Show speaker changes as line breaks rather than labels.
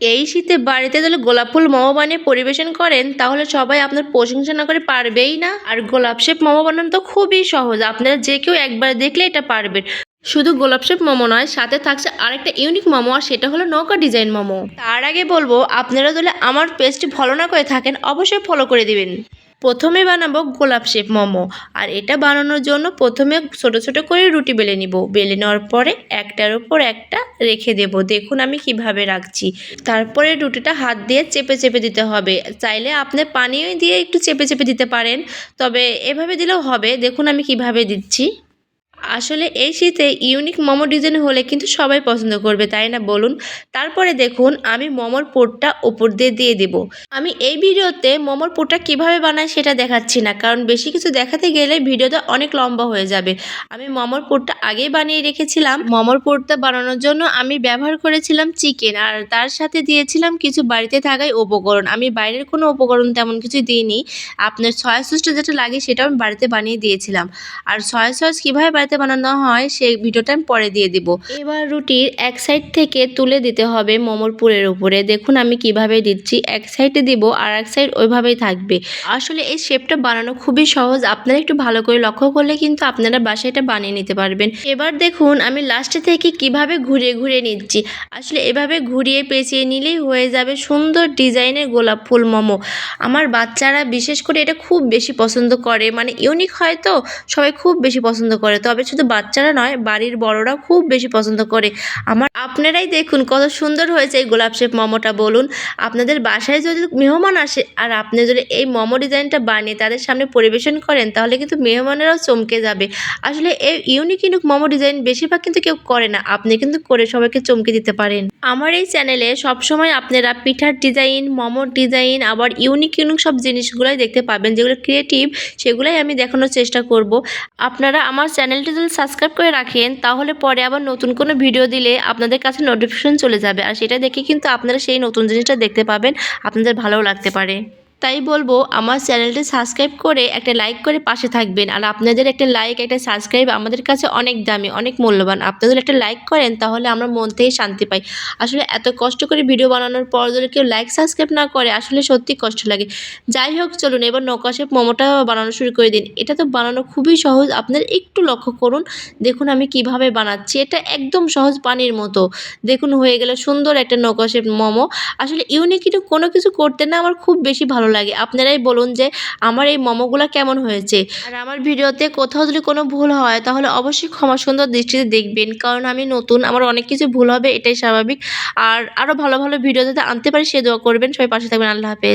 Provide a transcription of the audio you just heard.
এই শীতে বাড়িতে যদি গোলাপ ফুল মোমো বানিয়ে পরিবেশন করেন, তাহলে সবাই আপনার প্রশংসা না করে পারবেই না। আর গোলাপ শেপ মোমো বানানো তো খুবই সহজ, আপনারা যে কেউ একবার দেখলে এটা পারবেন। শুধু গোলাপ শেপ মোমো নয়, সাথে থাকছে আরেকটা ইউনিক মোমো, আর সেটা হলো নৌকা ডিজাইন মোমো। তার আগে বলব, আপনারা যদি আমার পেজটি ফলো না করে থাকেন, অবশ্যই ফলো করে দিবেন। প্রথমে বানাবো গোলাপ শেপ মোমো, আর এটা বানানোর জন্য প্রথমে ছোট ছোট করে রুটি বেলে নিব। বেলে নেওয়ার পরে একটার উপর একটা রেখে দেব। দেখুন আমি কীভাবে রাখছি। তারপরে রুটিটা হাত দিয়ে চেপে চেপে দিতে হবে। চাইলে আপনি পানিও দিয়ে একটু চেপে চেপে দিতে পারেন, তবে এভাবে দিলেও হবে। দেখুন আমি কীভাবে দিচ্ছি। আসলে এই শীতে ইউনিক মোমো ডিজাইন হলে কিন্তু সবাই পছন্দ করবে, তাই না? বলুন। তারপরে দেখুন, আমি মোমোর পোটটা ওপর দিয়ে দিয়ে দেব। আমি এই ভিডিওতে মোমোর পোটটা কীভাবে বানাই সেটা দেখাচ্ছি না, কারণ বেশি কিছু দেখাতে গেলে ভিডিওটা অনেক লম্বা হয়ে যাবে। আমি মোমোর পোটটা আগেই বানিয়ে রেখেছিলাম। মোমোর পোটটা বানানোর জন্য আমি ব্যবহার করেছিলাম চিকেন আর তার সাথে দিয়েছিলাম কিছু বাড়িতে থাকাই উপকরণ। আমি বাইরের কোনো উপকরণ তেমন কিছু দিইনি। আপনার সয়া সসটা যেটা লাগে সেটাও আমি বাড়িতে বানিয়ে দিয়েছিলাম। আর সয়া সস কীভাবে বাড়িতে বানানো হয়, সেই ভিডিওটা আমি পরে দিয়ে দিব। এবার রুটির এক সাইড থেকে তুলে দিতে হবে মোমোর পুরের উপরে। দেখুন আমি কীভাবে দিচ্ছি, এক সাইডে দিব আর এক সাইড ওইভাবেই থাকবে। আসলে এই শেপটা বানানো খুবই সহজ, আপনারা একটু ভালো করে লক্ষ্য করলে কিন্তু আপনারা বাসায় এটা বানিয়ে নিতে পারবেন। এবার দেখুন আমি লাস্টে থেকে কীভাবে ঘুরিয়ে ঘুরিয়ে নিচ্ছি। আসলে এভাবে ঘুরিয়ে পেঁচিয়ে নিলেই হয়ে যাবে সুন্দর ডিজাইনের গোলাপ ফুল মোমো। আমার বাচ্চারা বিশেষ করে এটা খুব বেশি পছন্দ করে মানে ইউনিক হয় তো, সবাই খুব বেশি পছন্দ করে। তবে শুধু বাচ্চারা নয়, বাড়ির বড়রাও খুব বেশি পছন্দ করে। আমার আপনারাই দেখুন কত সুন্দর হয়েছে এই গোলাপ শেপ মোমোটা বলুন। আপনাদের বাসায় যদি মেহমান আসে আর আপনি যদি এই মোমো ডিজাইনটা বানিয়ে তাদের সামনে পরিবেশন করেন, তাহলে কিন্তু মেহমানেরাও চমকে যাবে। আসলে এই ইউনিক ইউনিক মোমো ডিজাইন বেশিরভাগ কিন্তু কেউ করে না, আপনি কিন্তু করে সবাইকে চমকে দিতে পারেন। আমার এই চ্যানেলে সবসময় আপনারা পিঠার ডিজাইন, মোমোর ডিজাইন, আবার ইউনিক ইউনিক সব জিনিসগুলোই দেখতে পাবেন, যেগুলো ক্রিয়েটিভ সেগুলোই আমি দেখানোর চেষ্টা করব। আপনারা আমার চ্যানেলটি যদি সাবস্ক্রাইব করে রাখেন, তাহলে পরে আবার নতুন কোনো ভিডিও দিলে আপনাদের কাছে নোটিফিকেশন চলে যাবে। আর সেটা দেখে কিন্তু আপনারা সেই নতুন জিনিসটা দেখতে পাবেন, আপনাদের ভালোও লাগতে পারে। তাই বলব, আমার চ্যানেলটি সাবস্ক্রাইব করে একটা লাইক করে পাশে থাকবেন। আর আপনাদের একটা লাইক, একটা সাবস্ক্রাইব আমাদের কাছে অনেক দামি, অনেক মূল্যবান। আপনাদের একটা লাইক করেন, তাহলে আমরা মন থেকে শান্তি পাই। আসলে এত কষ্ট করে ভিডিও বানানোর পর যদি কেউ লাইক, সাবস্ক্রাইব না করে, আসলে সত্যি কষ্ট লাগে। যাই হোক, চলুন এবার নৌকাশেপ মোমোটা বানানো শুরু করে দিন। এটা তো বানানো খুবই সহজ। আপনার একটু লক্ষ্য করুন। দেখুন আমি কীভাবে বানাচ্ছি। এটা একদম সহজ পানির মতো। দেখুন হয়ে গেল সুন্দর একটা নৌকাশেপ মোমো। আসলে ইউনিক কোনো কিছু করতে না আমার খুব বেশি ভালো লাগে। আপনারাই বলুন যে আমার এই মোমোগুলো কেমন হয়েছে। আর আমার ভিডিওতে কোথাও যদি কোনো ভুল হয়, তাহলে অবশ্যই ক্ষমা সুন্দর দৃষ্টিতে দেখবেন। কারণ আমি নতুন, আমার অনেক কিছু ভুল হবে, এটাই স্বাভাবিক। আর আরও ভালো ভালো ভিডিও যাতে আনতে পারি, সে দোয়া করবেন। সবাই পাশে থাকবেন। আল্লাহ হাফেজ।